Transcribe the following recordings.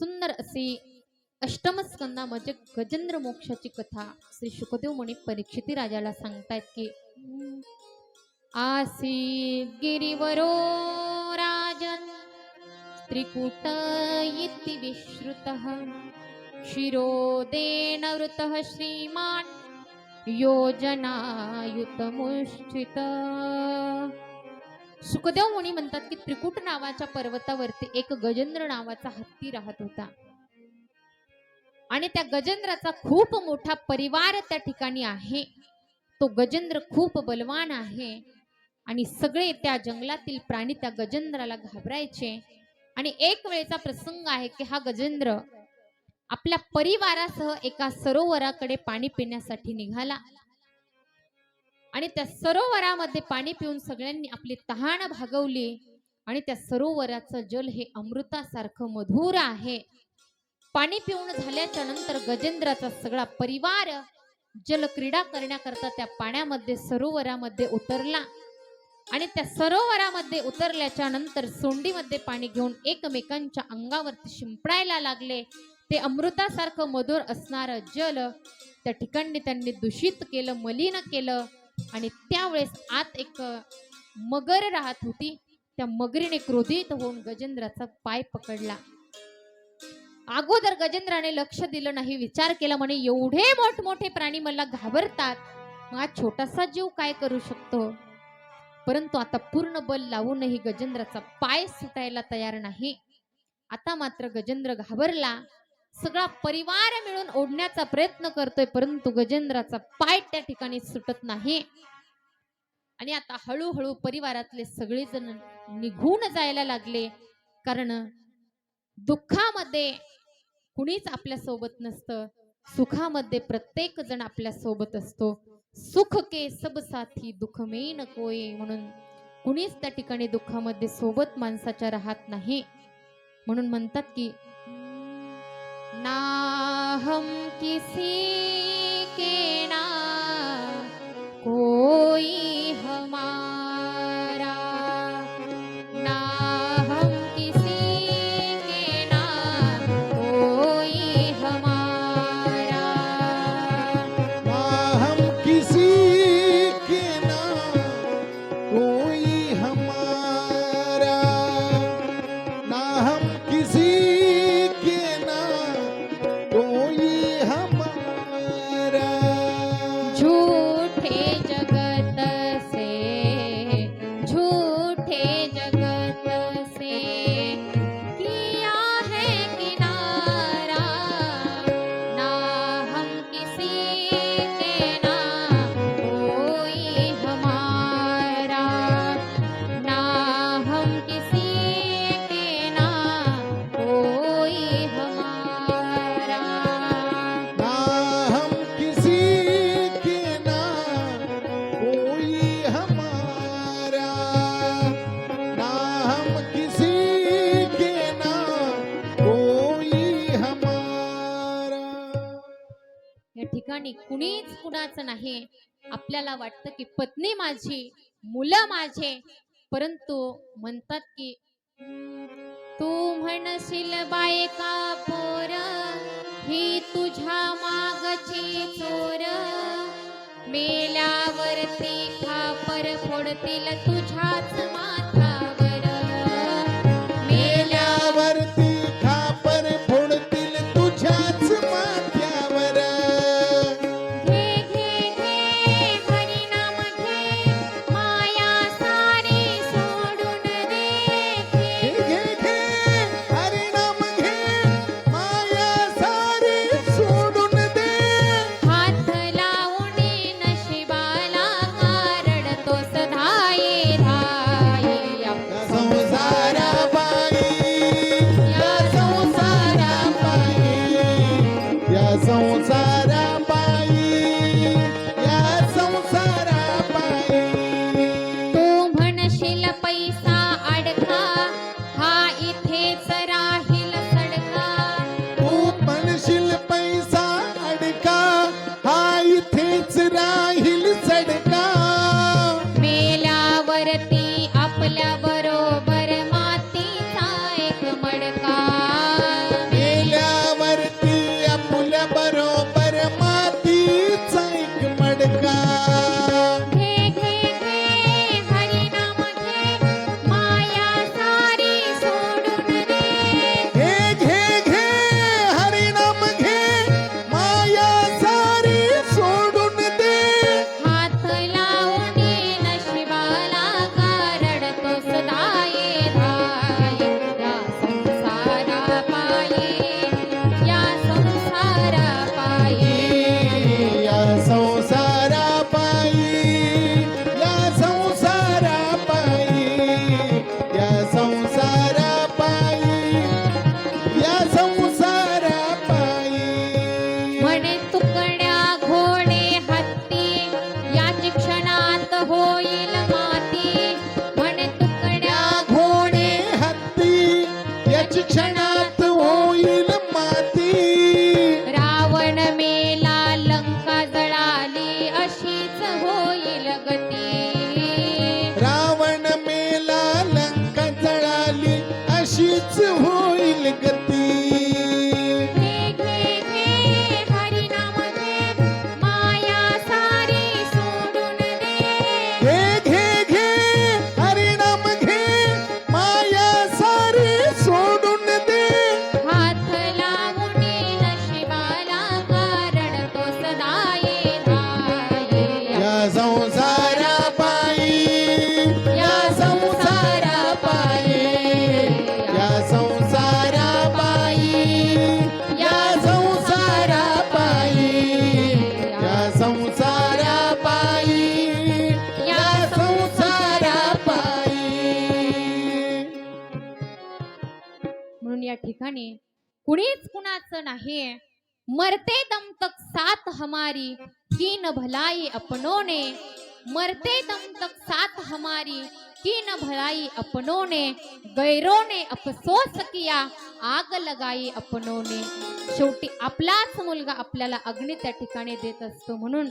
सुंदर अशी अष्टम म्हणजे गजेंद्र मोक्षाची कथा श्री शुकदेव म्हणे परीक्षिती राजाला सांगतायत की आसी गिरिवरो राजन त्रिकूट इति विश्रुतः शिरोदेन वृतः श्रीमान् योजनायुतमुष्ठित। सुखदेव मुनी म्हणतात की त्रिकुट नावाच्या पर्वतावरती एक गजेंद्र नावाचा हत्ती राहत होता. आणि त्या गजेंद्राचा खूप मोठा परिवार त्या ठिकाणी आहे. तो गजेंद्र खूप बलवान आहे. आणि सगळे त्या जंगलातील प्राणी त्या गजेंद्राला घाबरायचे. आणि एक वेळेचा प्रसंग आहे की हा गजेंद्र आपल्या परिवारासह एका सरोवराकडे पाणी पिण्यासाठी निघाला. आणि त्या सरोवरामध्ये पाणी पिऊन सगळ्यांनी आपली तहान भागवली आणि त्या सरोवराचं जल हे अमृतासारखं मधुर आहे. पाणी पिऊन झाल्याच्यानंतर गजेंद्राचा सगळा परिवार जलक्रीडा करण्याकरता त्या पाण्यामध्ये सरोवरामध्ये उतरला. आणि त्या सरोवरामध्ये उतरल्याच्या नंतर सोंडीमध्ये पाणी घेऊन एकमेकांच्या अंगावरती शिंपडायला लागले. ते अमृतासारखं मधुर असणारं जल त्या ठिकाणी त्यांनी दूषित केलं मलिन केलं. आणि त्यावेळेस आत एक मगर राहत होती. त्या मगरीने क्रोधित होऊन गजेंद्राचा पाय पकडला. अगोदर गजेंद्राने लक्ष दिलं नाही विचार केला म्हणे एवढे मोठमोठे प्राणी मला घाबरतात. मग हा छोटासा जीव काय करू शकतो? परंतु आता पूर्ण बल लावूनही गजेंद्राचा पाय सुटायला तयार नाही. आता मात्र गजेंद्र घाबरला. सगळा परिवार मिळून ओढण्याचा प्रयत्न करतोय परंतु गजेंद्राचा पाय त्या ठिकाणी सुटत नाही. आणि आता हळूहळू परिवारातले सगळेजण निघून जायला लागले कारण दुःखामध्ये कुणीच आपल्यासोबत नसतं. सुखामध्ये प्रत्येक जण आपल्यासोबत असतो. सुख के सब साथी दुःख नकोय कोय म्हणून कुणीच त्या ठिकाणी दुःखामध्ये सोबत माणसाच्या राहत नाही. म्हणून म्हणतात की ना हम किसी के ना कोई आणि कुणीच कुणाचं नाही. आपल्याला वाटतं की पत्नी माझी मुलं माझे परंतु म्हणतात की तू म्हणशील बायका पोर? ही तुझ्या मागची चोर? मेल्यावरती खापर फोडतील तुझ्याच मा Yeah. म्हणे कुणीच कुणाचं नाही. मरते दम तक साथ हमारी की न भलाई अपनोने. मरते दम तक साथ हमारी की न भलाई अपनों ने गैरों ने अफसोस किया आग लगाई अपनों ने शेवटी आपलाच मुलगा आपल्याला अग्नी त्या ठिकाणी देत असतो म्हणून.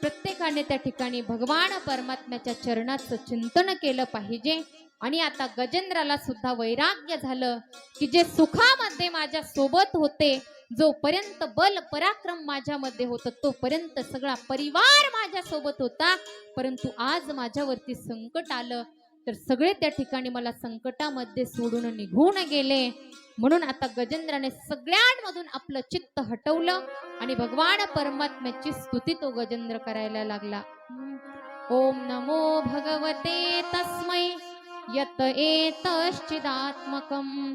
प्रत्येकाने त्या ठिकाणी भगवान परमात्म्याच्या चरणाचं चिंतन केलं पाहिजे. आणि आता गजेंद्राला सुद्धा वैराग्य झालं की जे सुखामध्ये माझ्या सोबत होते जोपर्यंत बल पराक्रम माझ्यामध्ये होत तोपर्यंत सगळा परिवार माझ्या सोबत होता. परंतु आज माझ्यावरती संकट आलं. तर सगळे त्या ठिकाणी मला संकटामध्ये सोडून निघून गेले. म्हणून आता गजेंद्राने सगळ्यांमधून आपलं चित्त हटवलं आणि भगवान परमात्म्याची स्तुती तो गजेंद्र करायला लागला. ओम नमो भगवते तस्मै यत एतश्चिदात्मकं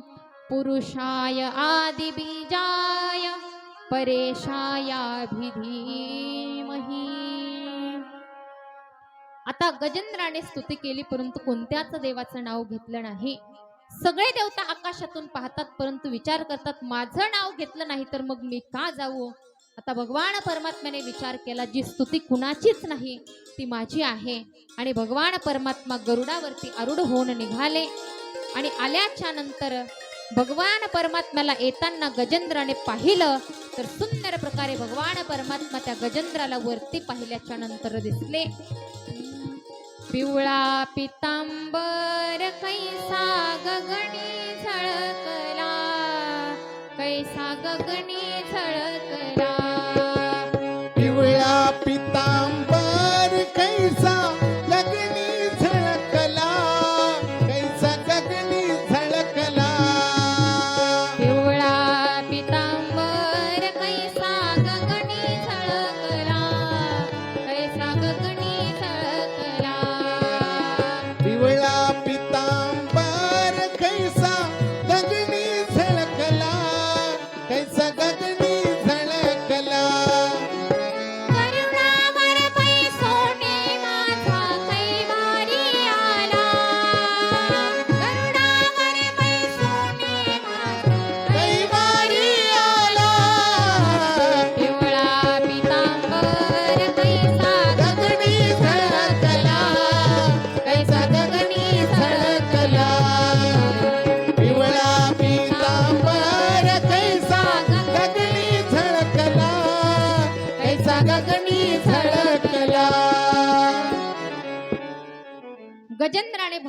पुरुषाय आदिबीजाय परेशायाभिधीमहि। आता गजेंद्राने स्तुती केली परंतु कोणत्याच देवाचं नाव घेतलं नाही. सगळे देवता आकाशातून पाहतात परंतु विचार करतात माझं नाव घेतलं नाही तर मग मी का जाऊ? आता भगवान परमात्म्याने विचार केला जी स्तुती कुणाचीच नाही ती माझी आहे. आणि भगवान परमात्मा गरुडावरती आरूढ होऊन निघाले. आणि आल्याच्यानंतर भगवान परमात्म्याला येताना गजेंद्राने पाहिलं तर सुंदर प्रकारे भगवान परमात्मा त्या गजेंद्राला वरती पाहिल्याच्या नंतर दिसले. पिवळा पितांबर कैसा गगणी झळकला. कैसा गगणी झळकला.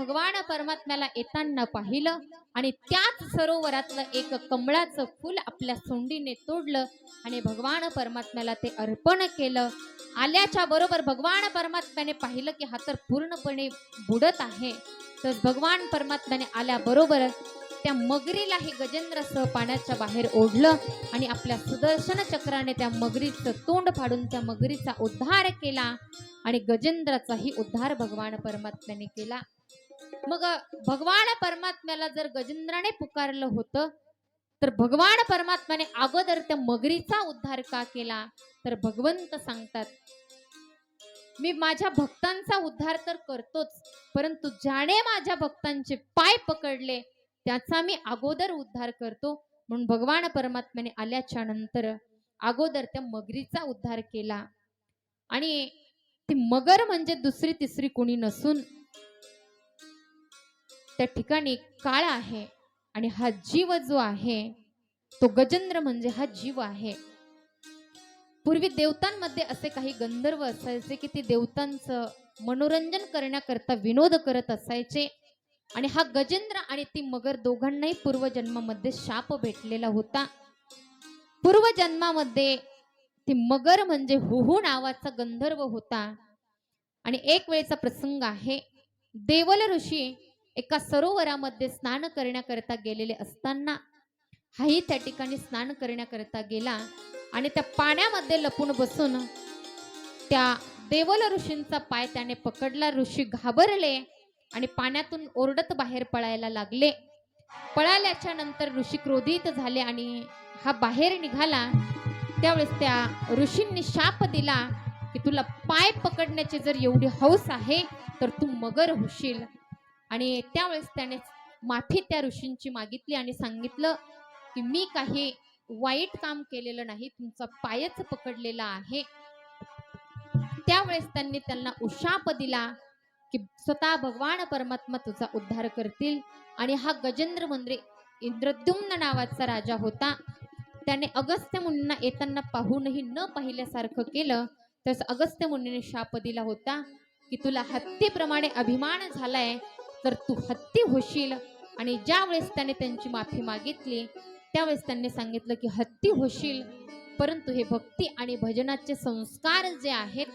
भगवान परमात्म्याला येताना पाहिलं आणि त्याच सरोवरातलं एक कमळाचं फूल आपल्या सोंडीने तोडलं आणि भगवान परमात्म्याला ते अर्पण केलं. आल्याच्या बरोबर भगवान परमात्म्याने पाहिलं की हा तर पूर्णपणे बुडत आहे. तर भगवान परमात्म्याने आल्याबरोबर त्या मगरीलाही गजेंद्रसह पाण्याच्या बाहेर ओढलं आणि आपल्या सुदर्शन चक्राने त्या मगरीचं तोंड फाडून त्या मगरीचा उद्धार केला आणि गजेंद्राचाही उद्धार भगवान परमात्म्याने केला. मग भगवान परमात्म्याला जर गजेंद्राने पुकारलं होतं तर भगवान परमात्म्याने अगोदर त्या मगरीचा उद्धार का केला? तर भगवंत सांगतात मी माझ्या भक्तांचा उद्धार तर करतोच परंतु ज्याने माझ्या भक्तांचे पाय पकडले त्याचा मी अगोदर उद्धार करतो. म्हणून भगवान परमात्म्याने आल्याच्यानंतर अगोदर त्या मगरीचा उद्धार केला. आणि ती मगर म्हणजे दुसरी तिसरी कोणी नसून त्या ठिकाणी काळ आहे आणि हा जीव जो आहे तो गजेंद्र म्हणजे हा जीव आहे. पूर्वी देवतांमध्ये असे काही गंधर्व असायचे की ते देवतांचं मनोरंजन करण्याकरता विनोद करत असायचे. आणि हा गजेंद्र आणि ती मगर दोघांनाही पूर्वजन्मामध्ये शाप भेटलेला होता. पूर्वजन्मामध्ये ती मगर म्हणजे हुहू नावाचा गंधर्व होता. आणि एक वेळेचा प्रसंग आहे. देवल ऋषी एका सरोवरामध्ये स्नान करण्याकरिता गेलेले असताना हाही त्या ठिकाणी स्नान करण्याकरिता गेला आणि त्या पाण्यामध्ये लपून बसून त्या देवल ऋषींचा पाय त्याने पकडला. ऋषी घाबरले आणि पाण्यातून ओरडत बाहेर पळायला लागले. पळाल्याच्या नंतर ऋषी क्रोधित झाले आणि हा बाहेर निघाला. त्यावेळेस त्या ऋषींनी शाप दिला की तुला पाय पकडण्याची जर एवढी हौस आहे तर तू मगर होशील. आणि त्यावेळेस त्याने माफी त्या ऋषींची मागितली आणि सांगितलं की मी काही वाईट काम केलेलं नाही तुमचा पायच पकडलेला आहे. त्यावेळेस त्यांनी त्यांना उशाप दिला की स्वतः भगवान परमात्मा तुझा उद्धार करतील. आणि हा गजेंद्र मंद्रे इंद्रद्युम्न नावाचा राजा होता. त्याने अगस्त्य मुनींना येताना पाहूनही न पाहिल्यासारखं केलं. तसं अगस्त्य मुनीने शाप दिला होता की तुला हत्तीप्रमाणे अभिमान झालाय. तर तू हत्ती होशील. आणि ज्या वेळेस त्याने त्यांची माफी मागितली त्यावेळेस त्यांनी सांगितलं की हत्ती होशील. परंतु हे भक्ती आणि भजनाचे संस्कार जे आहेत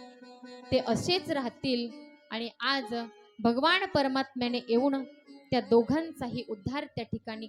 ते असेच राहतील. आणि आज भगवान परमात्म्याने येऊन त्या दोघांचाही उद्धार त्या ठिकाणी